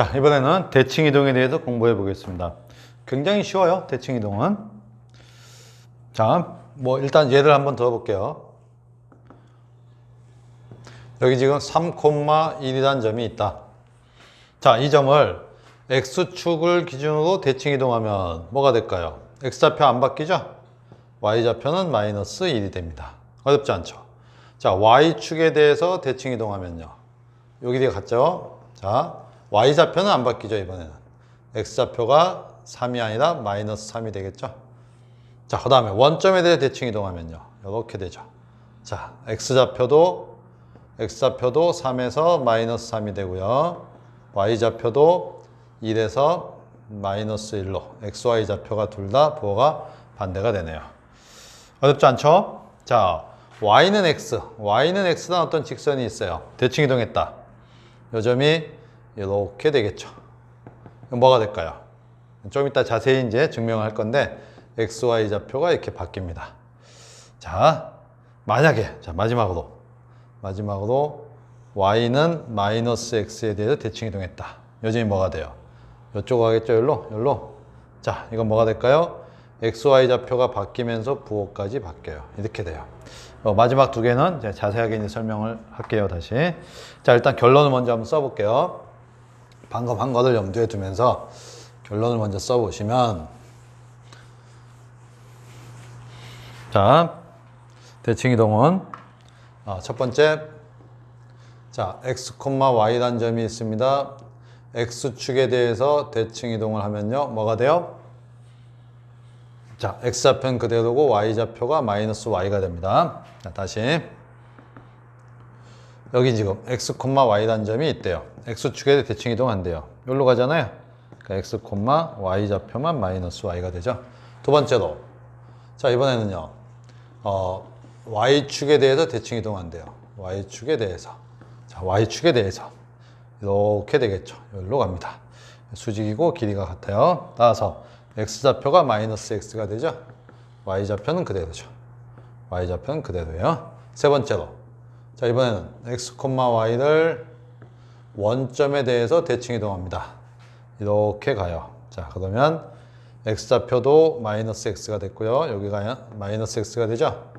자, 이번에는 대칭 이동에 대해서 공부해 보겠습니다. 굉장히 쉬워요, 대칭 이동은. 자, 뭐 일단 예를 한번 더 볼게요. 여기 지금 3,1이라는 점이 있다. 자, 이 점을 x축을 기준으로 대칭 이동하면 뭐가 될까요? x좌표 안 바뀌죠? y좌표는 마이너스 1이 됩니다. 어렵지 않죠? 자, y축에 대해서 대칭 이동하면요. 여기 같죠? 자, y좌표는 안 바뀌죠, 이번에는. x좌표가 3이 아니라 마이너스 3이 되겠죠? 자, 그 다음에 원점에 대해 대칭 이동하면요. 이렇게 되죠. 자, x좌표도, x좌표도 3에서 마이너스 3이 되고요. y좌표도 1에서 마이너스 1로 xy 좌표가 둘 다 부호가 반대가 되네요. 어렵지 않죠? 자, y는 x, y는 x란 어떤 직선이 있어요. 대칭 이동했다. 요 점이 이렇게 되겠죠. 뭐가 될까요? 좀 이따 자세히 이제 증명할 건데 x, y 좌표가 이렇게 바뀝니다. 자, 만약에 자 마지막으로 마지막으로 y는 마이너스 x에 대해서 대칭 이동했다. 요 점이 뭐가 돼요? 이쪽으로 가겠죠? 여기로? 여기로? 자, 이건 뭐가 될까요? XY 좌표가 바뀌면서 부호까지 바뀌어요. 이렇게 돼요. 어, 마지막 두 개는 이제 자세하게 이제 설명을 할게요, 다시. 자, 일단 결론을 먼저 한번 써볼게요. 방금 한 거를 염두에 두면서 결론을 먼저 써보시면 자, 대칭 이동은 어, 첫 번째 자, x, y라는 점이 있습니다. x축에 대해서 대칭 이동을 하면요. 뭐가 돼요? 자, x좌표는 그대로고 y좌표가 마이너스 y가 됩니다. 자, 다시 여기 지금 x, y라는 점이 있대요. x축에 대칭 이동한대요. 여기로 가잖아요. 그러니까 x, y좌표만 마이너스 y가 되죠. 두 번째로 자, 이번에는요. 어, y축에 대해서 대칭 이동한대요. y축에 대해서. 자, y축에 대해서. 이렇게 되겠죠. 여기로 갑니다. 수직이고 길이가 같아요. 따라서 x좌표가 마이너스 x가 되죠. y좌표는 그대로죠. y좌표는 그대로예요. 세 번째로 자 이번에는 x, y를 원점에 대해서 대칭 이동합니다. 이렇게 가요. 자 그러면 x좌표도 마이너스 x가 됐고요. 여기가 마이너스 x가 되죠.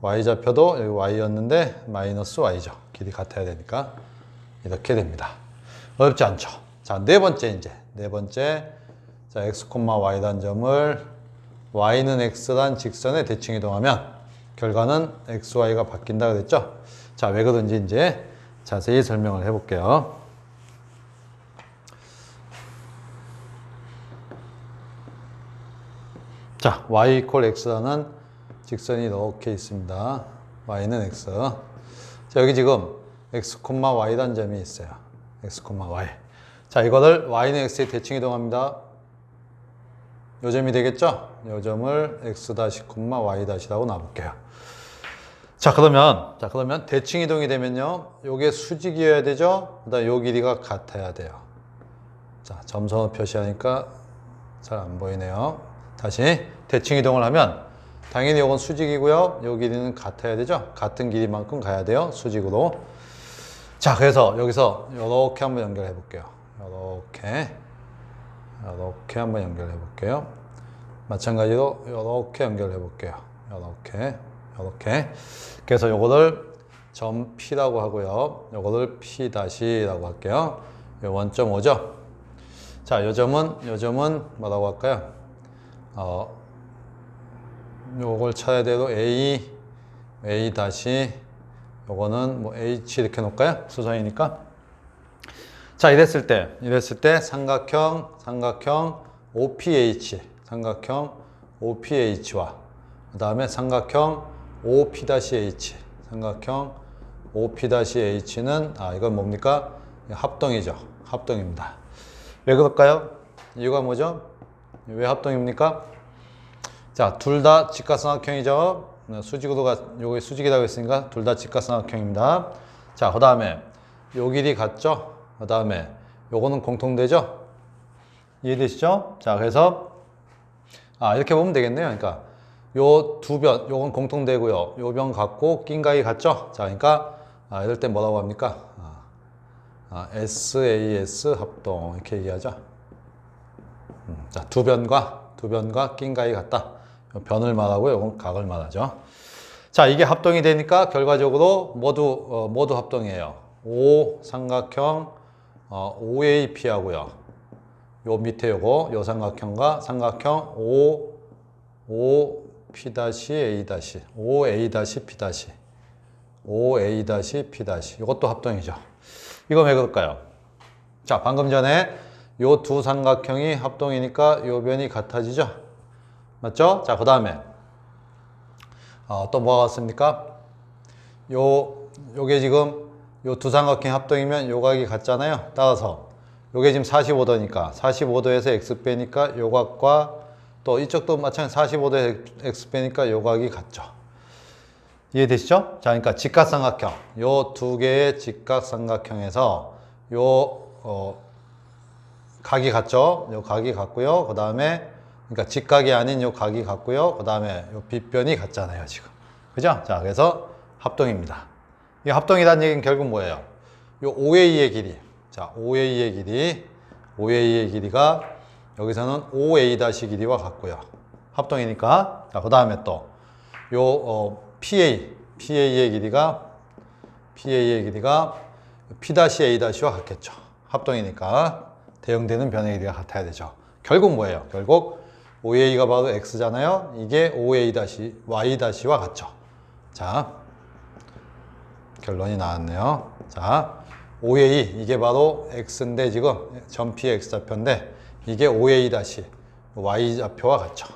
y좌표도 여기 y였는데 마이너스 y죠. 길이 같아야 되니까 이렇게 됩니다. 어렵지 않죠? 자, 네 번째 이제 네 번째 자, x, y란 점을 y는 x란 직선에 대칭 이동하면 결과는 x, y가 바뀐다 그랬죠? 자, 왜 그런지 이제 자세히 설명을 해 볼게요. 자, y 이퀄 x라는 직선이 이렇게 있습니다. y는 x. 자, 여기 지금 x, y란 점이 있어요. x, y. 자, 이거를 y는 x에 대칭 이동합니다. 요 점이 되겠죠? 요 점을 x 다시, y 다시라고 놔볼게요. 자, 그러면, 자, 그러면 대칭 이동이 되면요. 요게 수직이어야 되죠? 그 다음 요 길이가 같아야 돼요. 자, 점선을 표시하니까 잘 안 보이네요. 다시 대칭 이동을 하면 당연히 요건 수직이고요. 요 길이는 같아야 되죠? 같은 길이만큼 가야 돼요. 수직으로. 자, 그래서 여기서 이렇게 한번 연결해 볼게요. 이렇게. 이렇게 한번 연결해 볼게요. 마찬가지로 이렇게 연결해 볼게요. 이렇게. 이렇게. 그래서 요거를 점 P라고 하고요. 요거를 P 다시라고 할게요. 요 원점 오죠? 자, 요 점은 요 점은 뭐라고 할까요? 어, 요걸 돼도 A A 다시 요거는 뭐 H 이렇게 놓을까요? 수선이니까. 자, 이랬을 때, 이랬을 때 삼각형, 삼각형 OPH, 삼각형 OPH와 그 다음에 삼각형 OP-H, 삼각형 OP-H는 아, 이건 뭡니까? 합동이죠. 합동입니다. 왜 그럴까요? 이유가 뭐죠? 왜 합동입니까? 자, 둘 다 직각삼각형이죠. 수직으로 가, 요게 수직이라고 했으니까 둘 다 직각삼각형입니다. 자, 그 다음에 요 길이 같죠? 그 다음에 요거는 공통되죠? 이해되시죠? 자, 그래서 아, 이렇게 보면 되겠네요. 그러니까 요 두 변, 요건 공통되고요. 요 변 같고 낀각이 같죠? 자, 그러니까 아, 이럴 때 뭐라고 합니까? 아, 아, SAS 합동 이렇게 얘기하죠. 음, 자, 두 변과 두 변과 낀가이 같다. 요 변을 말하고 요건 각을 말하죠. 자, 이게 합동이 되니까 결과적으로 모두 어, 모두 합동이에요. O 삼각형 어, OAP 하고요. 요 밑에 요거 요 삼각형과 삼각형 O O P 다시 A 다시 O A 다시 P 다시 O A 다시 P 다시 이것도 합동이죠. 이거 왜 그럴까요? 자, 방금 전에 요 두 삼각형이 합동이니까 요 변이 같아지죠? 맞죠? 자, 그 다음에 어, 또 뭐가 왔습니까? 요 요게 지금 요 두 삼각형 합동이면 요 각이 같잖아요. 따라서 요게 지금 45도니까 45도에서 x 빼니까 요 각과 또 이쪽도 마찬가지 45도에서 x 빼니까 요 각이 같죠. 이해되시죠? 자, 그러니까 직각삼각형 요 두 개의 직각삼각형에서 요 어, 각이 같죠? 요 각이 같고요. 그 다음에 그러니까 직각이 아닌 요 각이 같고요. 그 다음에 요 빗변이 같잖아요, 지금. 그죠? 자, 그래서 합동입니다. 이 합동이라는 얘기는 결국 뭐예요? 요 OA의 길이. 자, OA의 길이, OA의 길이가 여기서는 OA 다시 길이와 같고요. 합동이니까. 자, 그 다음에 또요 어, PA, PA의 길이가 PA의 길이가 P-A 다시와 같겠죠. 합동이니까 대응되는 변의 길이가 같아야 되죠. 결국 뭐예요? 결국 OA가 바로 X잖아요. 이게 OA 다시 Y 다시와 같죠. 자, 결론이 나왔네요. 자, OA 이게 바로 X인데 지금 전피의 X 좌표인데 이게 OA 다시 Y 좌표와 같죠.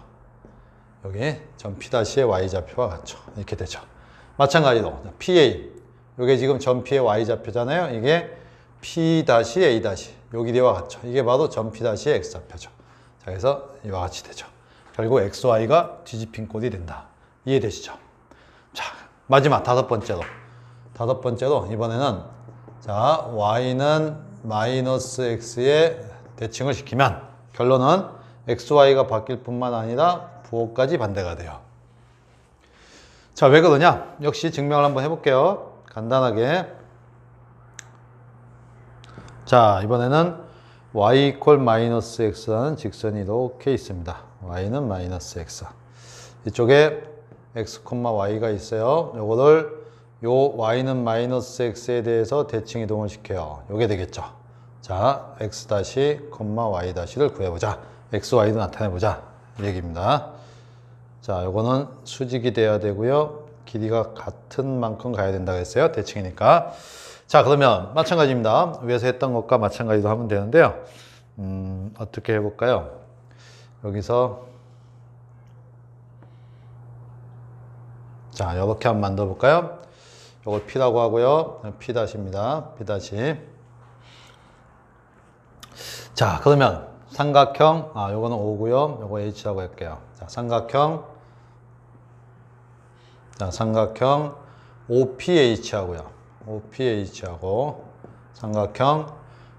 여기 전피 다시의 Y 좌표와 같죠. 이렇게 되죠. 마찬가지로 PA 이게 지금 전피의 Y 좌표잖아요. 이게 P 다시 A 다시 요 길이와 같죠. 이게 바로 전피 다시의 X 좌표죠. 자, 그래서 이와 같이 되죠. 결국 X, Y가 뒤집힌 꼴이 된다. 이해되시죠? 자, 마지막 다섯 번째로. 다섯 번째로 이번에는 자, Y는 마이너스 X에 대칭을 시키면 결론은 X, Y가 바뀔 뿐만 아니라 부호까지 반대가 돼요. 자, 왜 그러냐? 역시 증명을 한번 해볼게요. 간단하게. 자, 이번에는 y 이퀄 마이너스 x라는 직선이 이렇게 있습니다. y는 마이너스 x. 이쪽에 x, y가 있어요. 요거를 요 y는 마이너스 x에 대해서 대칭 이동을 시켜요. 요게 되겠죠. 자, x 다시, y 다시를 구해보자. x, y도 나타내보자. 이 얘기입니다. 자, 요거는 수직이 돼야 되고요. 길이가 같은 만큼 가야 된다고 했어요. 대칭이니까. 자, 그러면 마찬가지입니다. 위에서 했던 것과 마찬가지로 하면 되는데요. 음, 어떻게 해볼까요? 여기서 자, 이렇게 한번 만들어 볼까요? 이걸 P라고 하고요. P 다시입니다. P 다시. 자, 그러면 삼각형, 아, 요거는 O고요. 요거 H라고 할게요. 자, 삼각형, 자, 삼각형 OPH 하고요. OPH하고 삼각형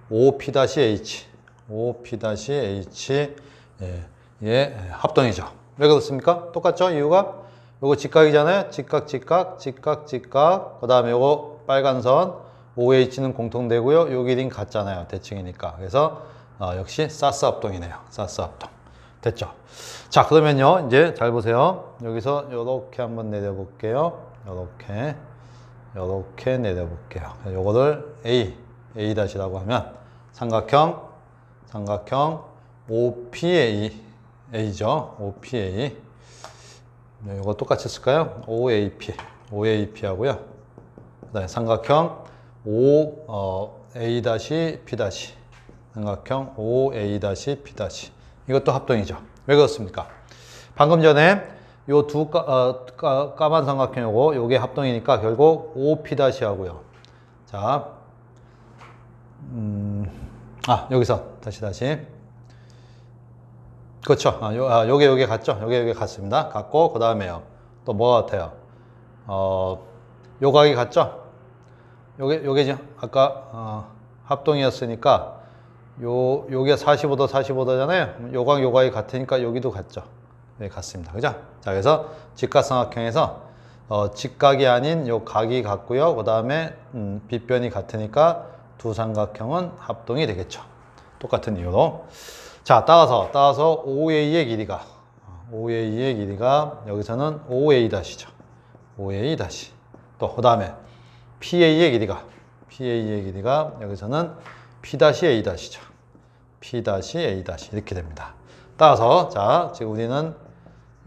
OP-H, OP-H, 예, 예, 합동이죠. 왜 그렇습니까? 똑같죠? 이유가? 요거 직각이잖아요. 직각, 직각, 직각, 직각. 그 다음에 요거 빨간 선, OH는 공통되고요. 요 길이는 같잖아요. 대칭이니까. 그래서 어, 역시 사스 합동이네요. 사스 합동. 됐죠? 자, 그러면요. 이제 잘 보세요. 여기서 요렇게 한번 내려볼게요. 요렇게. 이렇게 내려볼게요. 요거를 A, A-라고 하면 삼각형, 삼각형 OPA, A죠. OPA. 네, 이거 똑같이 쓸까요? OAP, OAP 하고요. 그 다음에 삼각형 O, 어, A-P- 삼각형 OA-P- 이것도 합동이죠. 왜 그렇습니까? 방금 전에 요두 어, 까만 삼각형 요거 요게 합동이니까 결국 OP 하고요. 자, 음, 아 여기서 다시 다시. 그렇죠. 아, 요, 아, 요게 요게 같죠. 요게 요게 같습니다. 같고 그 다음에요. 또 뭐가 같아요? 어, 요각이 같죠. 요게 요게 지금 아까 어, 합동이었으니까 요 요게 45도 45도잖아요. 요각 요각이 같으니까 여기도 같죠. 네, 같습니다. 그죠? 자, 그래서 직각삼각형에서 어, 직각이 아닌 요 각이 같고요. 그 다음에 음, 빗변이 같으니까 두 삼각형은 합동이 되겠죠. 똑같은 이유로. 자, 따라서, 따라서 OA의 길이가, OA의 길이가 여기서는 OA 다시죠. OA 다시. 또, 그 다음에 PA의 길이가, PA의 길이가 여기서는 P 다시 A 다시죠. P 다시 A 다시 이렇게 됩니다. 따라서, 자, 지금 우리는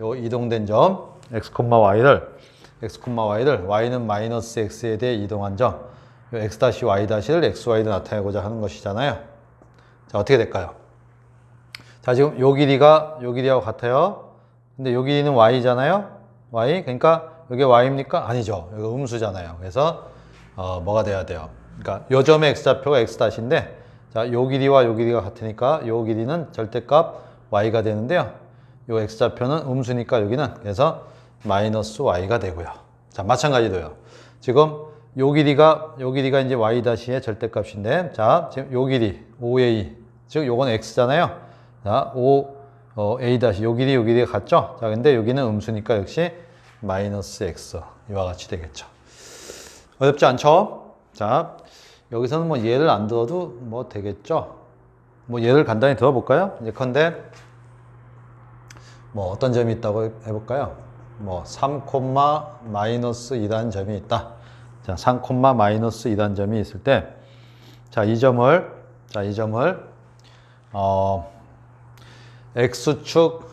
요 이동된 점, x, y를, x, y를 y는 마이너스 x에 대해 이동한 점, 요 x 다시 y 다시를 x, y로 나타내고자 하는 것이잖아요. 자, 어떻게 될까요? 자, 지금 요 길이가 요 길이하고 같아요. 근데 요 길이는 y잖아요. y. 그러니까 이게 y입니까? 아니죠. 이거 음수잖아요. 그래서 어, 뭐가 돼야 돼요? 그러니까 요 점의 x 좌표가 x 다시인데 자, 요 길이와 요 길이가 같으니까 요 길이는 절대값 y가 되는데요. 요 x 좌표는 음수니까 여기는 그래서 마이너스 y가 되고요. 자, 마찬가지로요. 지금 요 길이가 요 길이가 이제 y 다시의 절대값인데 자, 지금 요 길이 5a 즉 요건 x잖아요. 자, 5 어, a 다시 요 길이 요 길이가 같죠? 자, 근데 여기는 음수니까 역시 마이너스 x 이와 같이 되겠죠. 어렵지 않죠? 자, 여기서는 뭐 예를 안 들어도 뭐 되겠죠? 뭐 예를 간단히 들어볼까요? 예컨대 뭐 어떤 점이 있다고 해볼까요? 뭐 3, 마이너스 2라는 점이 있다. 자, 3, 마이너스 2라는 점이 있을 때, 자, 이 점을, 자, 이 점을, 어, X축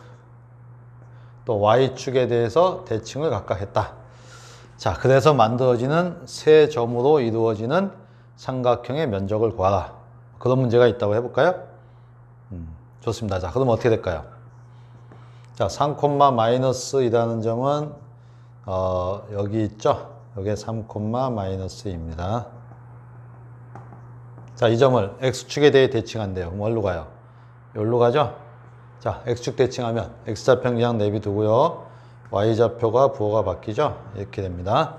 또 Y축에 대해서 대칭을 각각 했다. 자, 그래서 만들어지는 세 점으로 이루어지는 삼각형의 면적을 구하라. 그런 문제가 있다고 해볼까요? 음, 좋습니다. 자, 그럼 어떻게 될까요? 자, 3, 마이너스 2라는 점은 어, 여기 있죠? 여기에 3, 마이너스입니다. 자, 이 점을 x축에 대해 대칭한대요. 그럼 어디로 가요? 여기로 가죠? 자, x축 대칭하면 x좌표 그냥 내비두고요. y좌표가 부호가 바뀌죠? 이렇게 됩니다.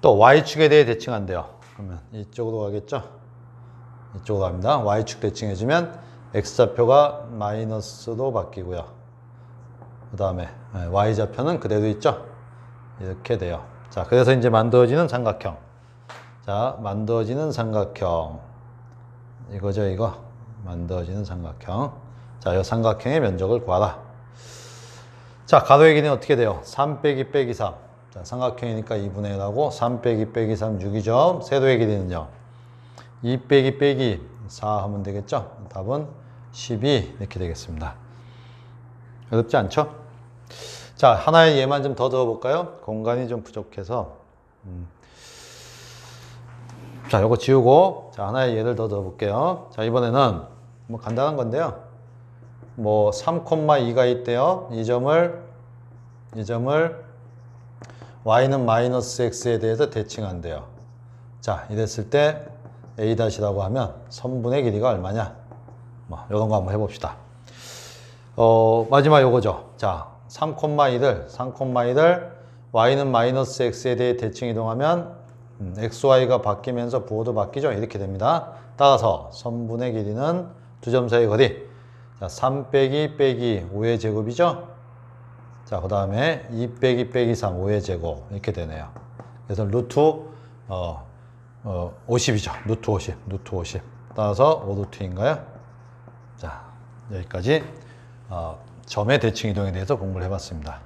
또 y축에 대해 대칭한대요. 그러면 이쪽으로 가겠죠? 이쪽으로 갑니다. y축 대칭해주면 x좌표가 마이너스로 바뀌고요. 그 다음에 y좌표는 그대로 있죠? 이렇게 돼요. 자, 그래서 이제 만들어지는 삼각형. 자, 만들어지는 삼각형. 이거죠, 이거. 만들어지는 삼각형. 자, 이 삼각형의 면적을 구하라. 자, 가로의 길이는 어떻게 돼요? 3 빼기 빼기 3. 자, 삼각형이니까 2분의 1하고 3 빼기 빼기 3 6이죠. 세로의 길이는요. 2 빼기 빼기 4 하면 되겠죠? 답은 12 이렇게 되겠습니다. 어렵지 않죠? 자, 하나의 예만 좀 더 들어볼까요? 공간이 좀 부족해서. 음. 자, 요거 지우고, 자, 하나의 예를 더 들어볼게요. 자, 이번에는 뭐 간단한 건데요. 뭐 3,2가 있대요. 이 점을, 이 점을 y는 마이너스 x에 대해서 대칭한대요. 자, 이랬을 때 a-라고 하면 선분의 길이가 얼마냐? 뭐, 요런 거 한번 해봅시다. 어, 마지막 요거죠. 자, 3,1을, 3,1을 y는 마이너스 x에 대해 대칭 이동하면 음, xy가 바뀌면서 부호도 바뀌죠. 이렇게 됩니다. 따라서 선분의 길이는 두 점 사이 거리. 자, 3 빼기 빼기 5의 제곱이죠. 자, 그 다음에 2 빼기 빼기 3, 5의 제곱. 이렇게 되네요. 그래서 루트, 어, 어, 50이죠. 루트 50, 루트 50. 따라서 5루트인가요? 자, 여기까지 어, 점의 대칭 이동에 대해서 공부를 해봤습니다.